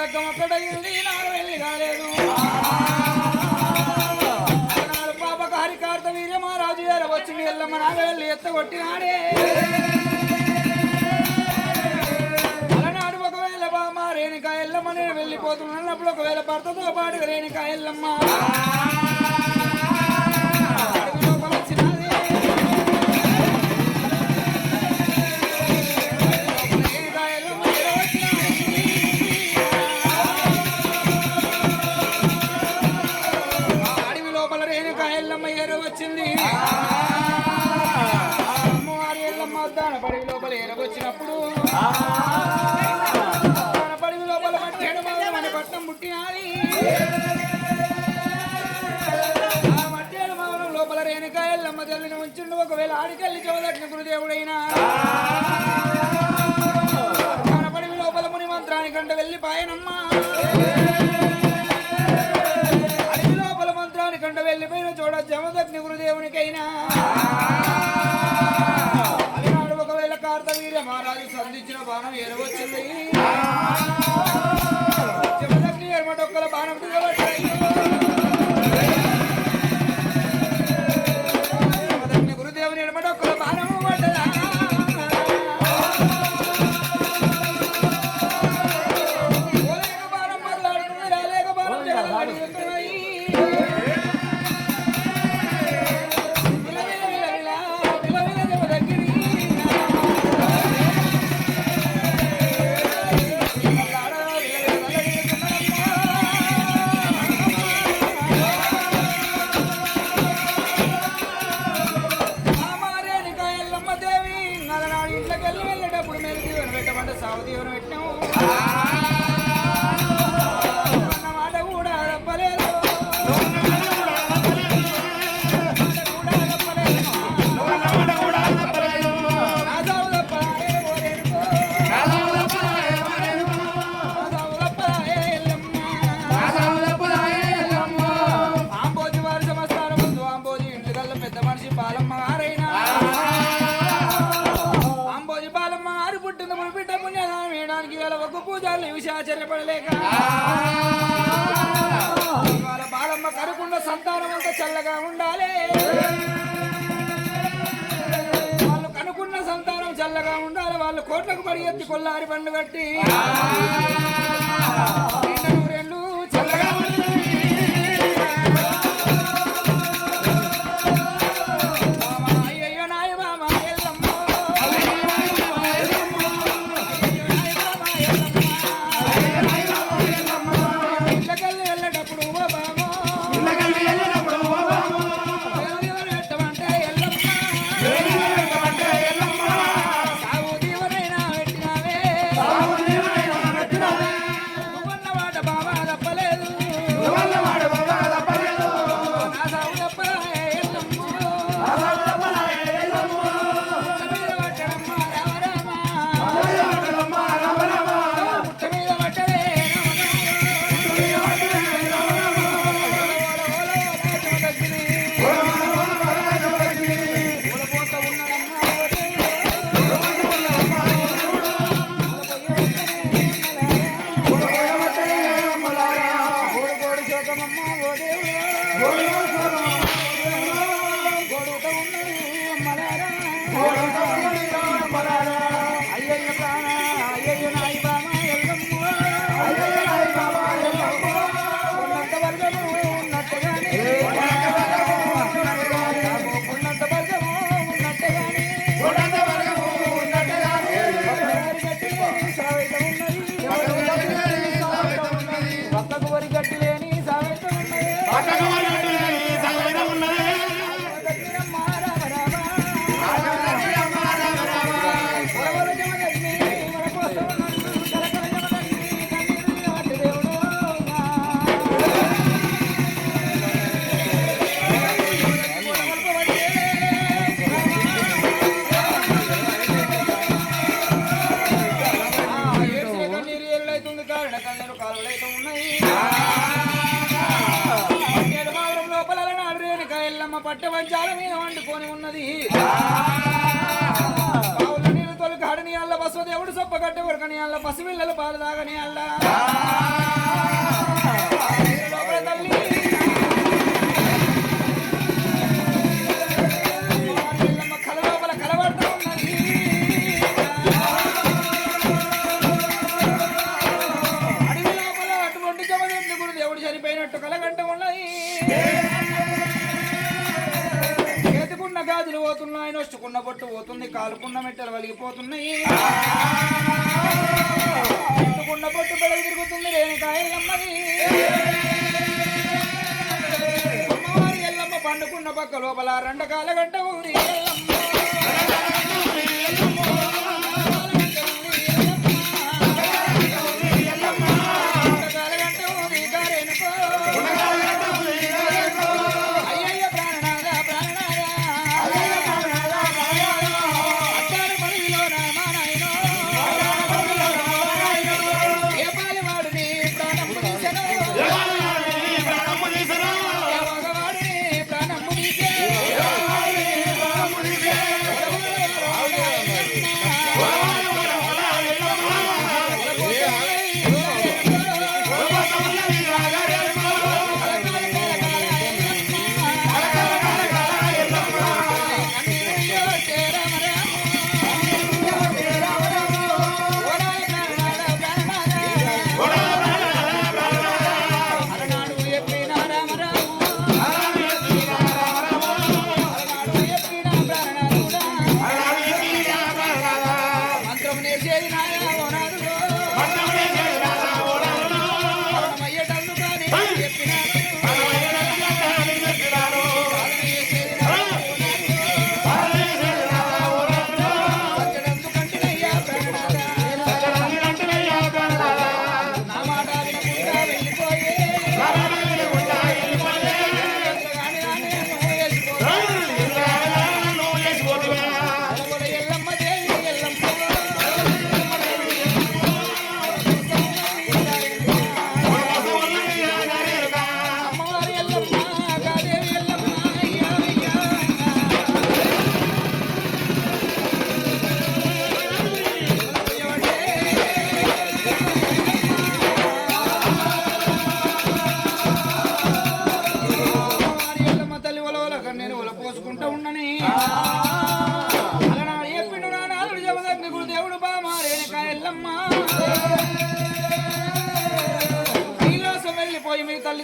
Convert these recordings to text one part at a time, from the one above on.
లగ్గం వెళ్ళి కాలేదు పాప కారికార్త వీర్యమహారాజు గారు వచ్చింది ఎల్లమ్మ నాడు వెళ్ళి ఎత్తగొట్టినాడే. అలనాడు ఒకవేళ బామ్మ రేణికా ఎల్లమ్మ నేను వెళ్ళిపోతున్నాను అప్పుడు ఒకవేళ భర్తతో పాటు రేణికా ఎల్లమ్మ. ఉంచుండు ఒకవేళ ఆడికెళ్ళి చదవదట్న గురుదేవుడైనా కనపడి లోపల ముని మంత్రానికంటే వెళ్ళిపోయానమ్మా అడవి లోపల మంత్రానికంటే వెళ్ళిపోయిన చూడ జమదగ్ని గురుదేవునికైనా మహారాజు సంధించిన బాణం ఎరవచ్చింది. ఎరమటొక్కల బాణం దిగబట్టి పుట్టింది బిడ్డ పుణ్యాన వేయడానికి వేళ ఒక్క పూజారులు విషయం ఆశ్చర్యపడలేక. వాళ్ళ బాలమ్మ కనుకున్న సంతానం అంతా చల్లగా ఉండాలి. వాళ్ళు కనుకున్న సంతానం చల్లగా ఉండాలి. వాళ్ళు కోట్లకు పరిగెత్తి కొల్లారి పండు కట్టి. దేవుడు సొప్ప కట్టే ఉరకని అల్ల పసిపిల్లలు పాలు తాగని అల్లా తల్లి కాలుకున్న మెట్టలు వలిగిపోతున్నాయి పెట్టుకున్న పొట్టు పెడలు తిరుగుతుంది రేణుకాయలమ్మది అమ్మవారి ఎల్లమ్మ పండుకున్న పక్క లోపల రెండకాల గంట ఊరి ఎల్లమ్మ.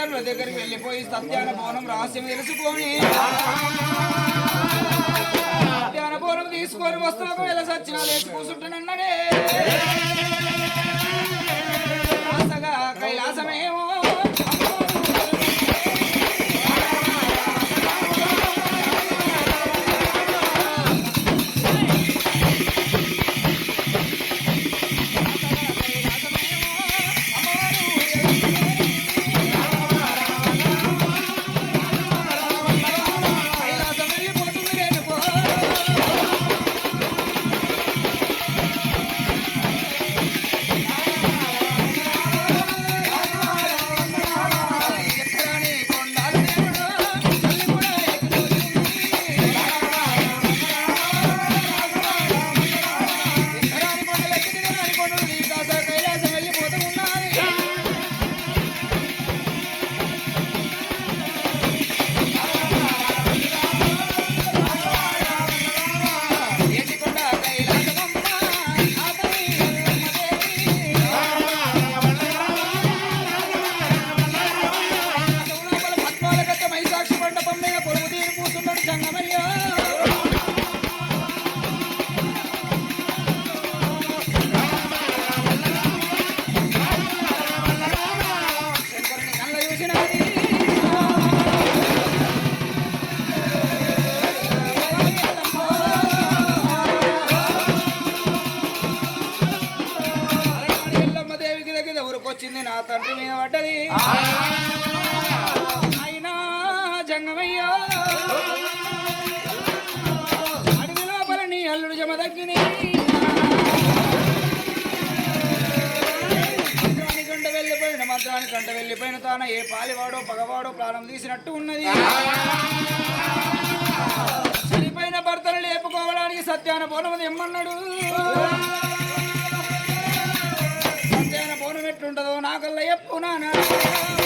వెళ్ళిపోయి తల్లిదండ్రుల దగ్గరికి వెళ్ళిపోయి సత్యాన భవనం రహస్యం తెలుసుకొని సత్యాన భవనం తీసుకొని వస్తువులకు వెళ్ళ సచ్చినా లేచి కూర్చుంటానన్నడే కైలాసమేమో తండ్రి మీద పడ్డది అయినా జంగమయ్య. అడవి లోపల నీ అల్లుడు జమ తగ్గిని గంట వెళ్ళిపోయిన మంత్రాని గంట వెళ్ళిపోయిన తాన ఏ పాలివాడో పగవాడో ప్రాణం తీసినట్టు ఉన్నది. చనిపోయిన భర్తను లేపుకోవడానికి సత్యాన బోనం ఎమ్మన్నాడు సత్యాన బోనం ఎట్లుంటదో నాకల్లా చెప్పు నాన్న